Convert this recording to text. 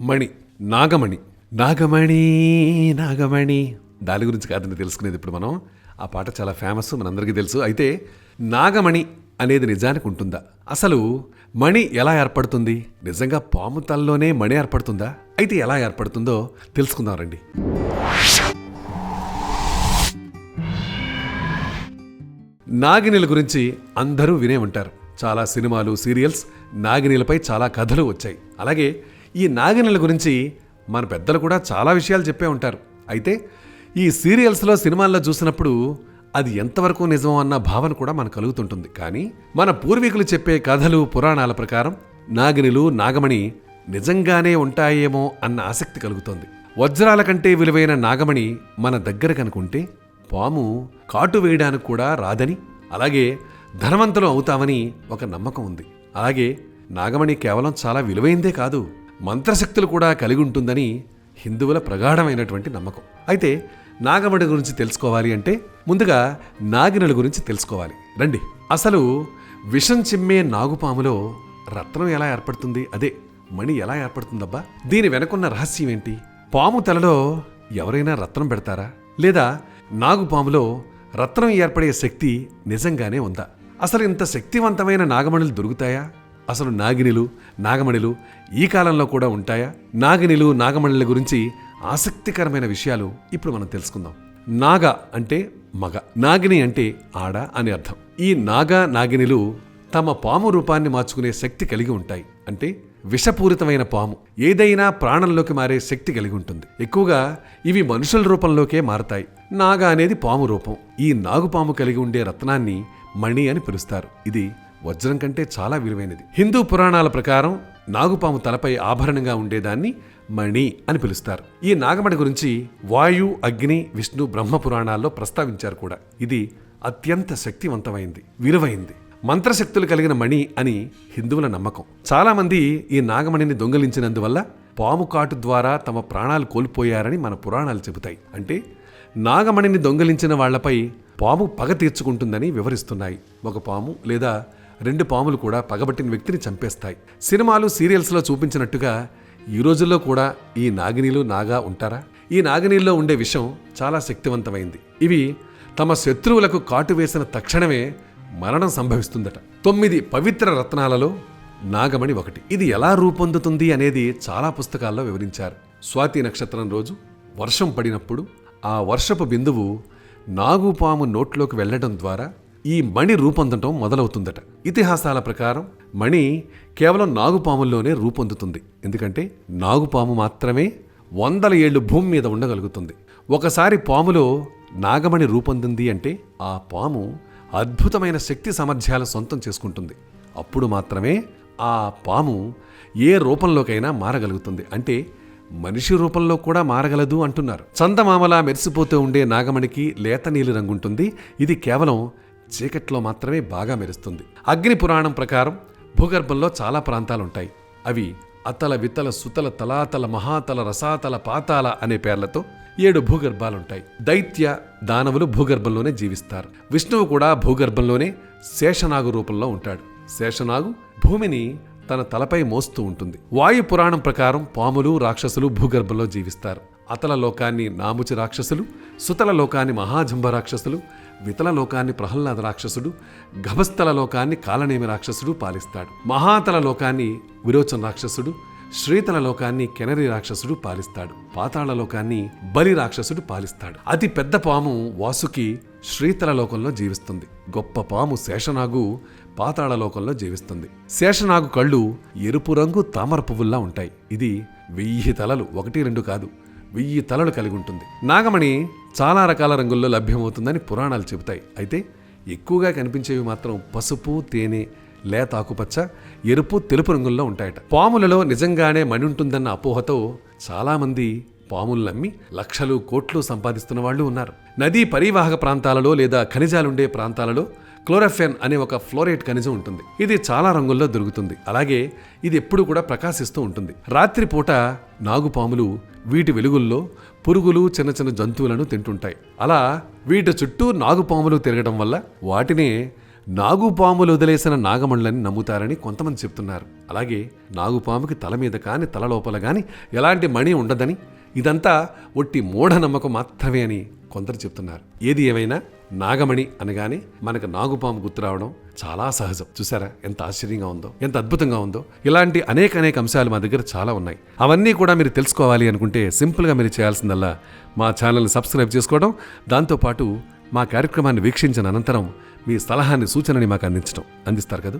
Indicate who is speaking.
Speaker 1: మణి నాగమణి. నాగమణి నాగమణి. దాని గురించి కాదని తెలుసుకునేది ఇప్పుడు మనం. ఆ పాట చాలా ఫేమస్ మనందరికీ తెలుసు. అయితే నాగమణి అనేది నిజానికి ఉంటుందా? అసలు మణి ఎలా ఏర్పడుతుంది? నిజంగా పాము తలలోనే మణి ఏర్పడుతుందా? అయితే ఎలా ఏర్పడుతుందో తెలుసుకుందాం రండి. నాగినిల గురించి అందరూ వినే ఉంటారు. చాలా సినిమాలు సీరియల్స్ నాగినిలపై చాలా కథలు వచ్చాయి. అలాగే ఈ నాగినిల గురించి మన పెద్దలు కూడా చాలా విషయాలు చెప్పే ఉంటారు. అయితే ఈ సీరియల్స్లో సినిమాల్లో చూసినప్పుడు అది ఎంతవరకు నిజం అన్న భావన కూడా మనకు కలుగుతుంటుంది. కానీ మన పూర్వీకులు చెప్పే కథలు పురాణాల ప్రకారం నాగినులు నాగమణి నిజంగానే ఉంటాయేమో అన్న ఆసక్తి కలుగుతోంది. వజ్రాల కంటే విలువైన నాగమణి మన దగ్గర కనుకుంటే పాము కాటు వేయడానికి కూడా రాదని అలాగే ధనవంతులు అవుతామని ఒక నమ్మకం ఉంది. అలాగే నాగమణి కేవలం చాలా విలువైందే కాదు. మంత్రశక్తులు కూడా కలిగి ఉంటుందని హిందువుల ప్రగాఢమైనటువంటి నమ్మకం. అయితే నాగమణి గురించి తెలుసుకోవాలి అంటే ముందుగా నాగినుల గురించి తెలుసుకోవాలి. రండి. అసలు విషం చిమ్మే నాగుపాములో రత్నం ఎలా ఏర్పడుతుంది? అదే మణి ఎలా ఏర్పడుతుందబ్బా? దీని వెనకున్న రహస్యం ఏంటి? పాము తలలో ఎవరైనా రత్నం పెడతారా? లేదా నాగుపాములో రత్నం ఏర్పడే శక్తి నిజంగానే ఉందా? అసలు ఇంత శక్తివంతమైన నాగమణులు దొరుకుతాయా? అసలు నాగినిలు నాగమణిలు ఈ కాలంలో కూడా ఉంటాయా? నాగినిలు నాగమణిల గురించి ఆసక్తికరమైన విషయాలు ఇప్పుడు మనం తెలుసుకుందాం. నాగ అంటే మగ నాగిని అంటే ఆడ అని అర్థం. ఈ నాగ నాగినిలు తమ పాము రూపాన్ని మార్చుకునే శక్తి కలిగి ఉంటాయి. అంటే విషపూరితమైన పాము. ఏదైనా ప్రాణంలోకి మారే శక్తి కలిగి ఉంటుంది. ఎక్కువగా ఇవి మనుషుల రూపంలోకే మారతాయి. నాగ అనేది పాము రూపం. ఈ నాగుపాము కలిగి ఉండే రత్నాన్ని మణి అని పిలుస్తారు. ఇది వజ్రం కంటే చాలా విలువైనది. హిందూ పురాణాల ప్రకారం నాగుపాము తలపై ఆభరణంగా ఉండేదాన్ని మణి అని పిలుస్తారు. ఈ నాగమణి గురించి వాయు అగ్ని విష్ణు బ్రహ్మ పురాణాల్లో ప్రస్తావించారు కూడా. ఇది అత్యంత శక్తివంతమైంది విలువైంది. మంత్రశక్తులు కలిగిన మణి అని హిందువుల నమ్మకం. చాలామంది ఈ నాగమణిని దొంగలించినందువల్ల పాము కాటు ద్వారా తమ ప్రాణాలు కోల్పోయారని మన పురాణాలు చెబుతాయి. అంటే నాగమణిని దొంగలించిన వాళ్ళపై పాము పగ తీర్చుకుంటుందని వివరిస్తున్నాయి. ఒక పాము లేదా రెండు పాములు కూడా పగబట్టిన వ్యక్తిని చంపేస్తాయి. సినిమాలు సీరియల్స్లో చూపించినట్టుగా ఈ రోజుల్లో కూడా ఈ నాగినీలు నాగా ఉంటారా? ఈ నాగినీల్లో ఉండే విషం చాలా శక్తివంతమైంది. ఇవి తమ శత్రువులకు కాటు వేసిన తక్షణమే మరణం సంభవిస్తుందట. తొమ్మిది పవిత్ర రత్నాలలో నాగమణి ఒకటి. ఇది ఎలా రూపొందుతుంది అనేది చాలా పుస్తకాల్లో వివరించారు. స్వాతి నక్షత్రం రోజు వర్షం పడినప్పుడు ఆ వర్షపు బిందువు నాగుపాము నోట్లోకి వెళ్ళడం ద్వారా ఈ మణి రూపొందటం మొదలవుతుందట. ఇతిహాసాల ప్రకారం మణి కేవలం నాగుపాముల్లోనే రూపొందుతుంది. ఎందుకంటే నాగుపాము మాత్రమే వందల ఏళ్ళు భూమి మీద ఉండగలుగుతుంది. ఒకసారి పాములో నాగమణి రూపొందింది అంటే ఆ పాము అద్భుతమైన శక్తి సామర్థ్యాలు సొంతం చేసుకుంటుంది. అప్పుడు మాత్రమే ఆ పాము ఏ రూపంలోకైనా మారగలుగుతుంది. అంటే మనిషి రూపంలో కూడా మారగలదు అంటున్నారు. చందమామలా మెరిసిపోతూ ఉండే నాగమణికి లేత నీలి రంగుంటుంది. ఇది కేవలం చీకట్లో మాత్రమే బాగా మెరుస్తుంది. అగ్ని పురాణం ప్రకారం భూగర్భంలో చాలా ప్రాంతాలుంటాయి. అవి అతల వితల సుతల తలాతల మహాతల రసాతల పాతాల అనే పేర్లతో ఏడు భూగర్భాలుంటాయి. దైత్య దానవులు భూగర్భంలోనే జీవిస్తారు. విష్ణువు కూడా భూగర్భంలోనే శేషనాగు రూపంలో ఉంటాడు. శేషనాగు భూమిని తన తలపై మోస్తూ ఉంటుంది. వాయు పురాణం ప్రకారం పాములు రాక్షసులు భూగర్భంలో జీవిస్తారు. అతల లోకాన్ని నాముచి రాక్షసులు సుతల లోకాన్ని మహాజంభ రాక్షసులు వితల లోకాన్ని ప్రహ్లాద రాక్షసుడు గభస్థల లోకాన్ని కాలనేమి రాక్షసుడు పాలిస్తాడు. మహాతల లోకాన్ని విరోచన రాక్షసుడు శ్రీతల లోకాన్ని కెనరి రాక్షసుడు పాలిస్తాడు. పాతాళ లోకాన్ని బలి రాక్షసుడు పాలిస్తాడు. అతి పెద్ద పాము వాసుకి శ్రీతల లోకంలో జీవిస్తుంది. గొప్ప పాము శేషనాగు పాతాళ లోకంలో జీవిస్తుంది. శేషనాగు కళ్ళు ఎరుపు రంగు తామర పువ్వుల్లా ఉంటాయి. ఇది వెయ్యి తలలు ఒకటి రెండు కాదు. వెయ్యి తలలు కలిగి ఉంటుంది. నాగమణి చాలా రకాల రంగుల్లో లభ్యమవుతుందని పురాణాలు చెబుతాయి. అయితే ఎక్కువగా కనిపించేవి మాత్రం పసుపు తేనె లేత ఆకుపచ్చ ఎరుపు తెలుపు రంగుల్లో ఉంటాయట. పాములలో నిజంగానే మణి ఉంటుందన్న అపోహతో చాలామంది పాములు నమ్మి లక్షలు కోట్లు సంపాదిస్తున్న వాళ్ళు ఉన్నారు. నదీ పరివాహక ప్రాంతాలలో లేదా ఖనిజాలుండే ప్రాంతాలలో క్లోరోఫెన్ అనే ఒక ఫ్లోరైట్ ఖనిజం ఉంటుంది. ఇది చాలా రంగుల్లో దొరుకుతుంది. అలాగే ఇది ఎప్పుడు కూడా ప్రకాశిస్తూ ఉంటుంది. రాత్రిపూట నాగుపాములు వీటి వెలుగుల్లో పురుగులు చిన్న చిన్న జంతువులను తింటుంటాయి. అలా వీటి చుట్టూ నాగుపాములు తిరగడం వల్ల వాటినే నాగుపాములు వదిలేసిన నాగమణులని నమ్ముతారని కొంతమంది చెప్తున్నారు. అలాగే నాగుపాముకి తల మీద కానీ తల లోపల ఎలాంటి మణి ఉండదని ఇదంతా ఒట్టి మూఢనమ్మకం మాత్రమే అని కొందరు చెప్తున్నారు. ఏది ఏమైనా నాగమణి అనగానే మనకు నాగుపాము గుర్తు రావడం చాలా సహజం. చూసారా? ఎంత ఆశ్చర్యంగా ఉందో ఎంత అద్భుతంగా ఉందో. ఇలాంటి అనేక అనేక అంశాలు మా దగ్గర చాలా ఉన్నాయి. అవన్నీ కూడా మీరు తెలుసుకోవాలి అనుకుంటే సింపుల్గా మీరు చేయాల్సిందల్లా మా ఛానల్ని సబ్స్క్రైబ్ చేసుకోవడం దాంతోపాటు మా కార్యక్రమాన్ని వీక్షించిన అనంతరం మీ సలహాన్ని సూచనని మాకు అందించడం. అందిస్తారు కదా?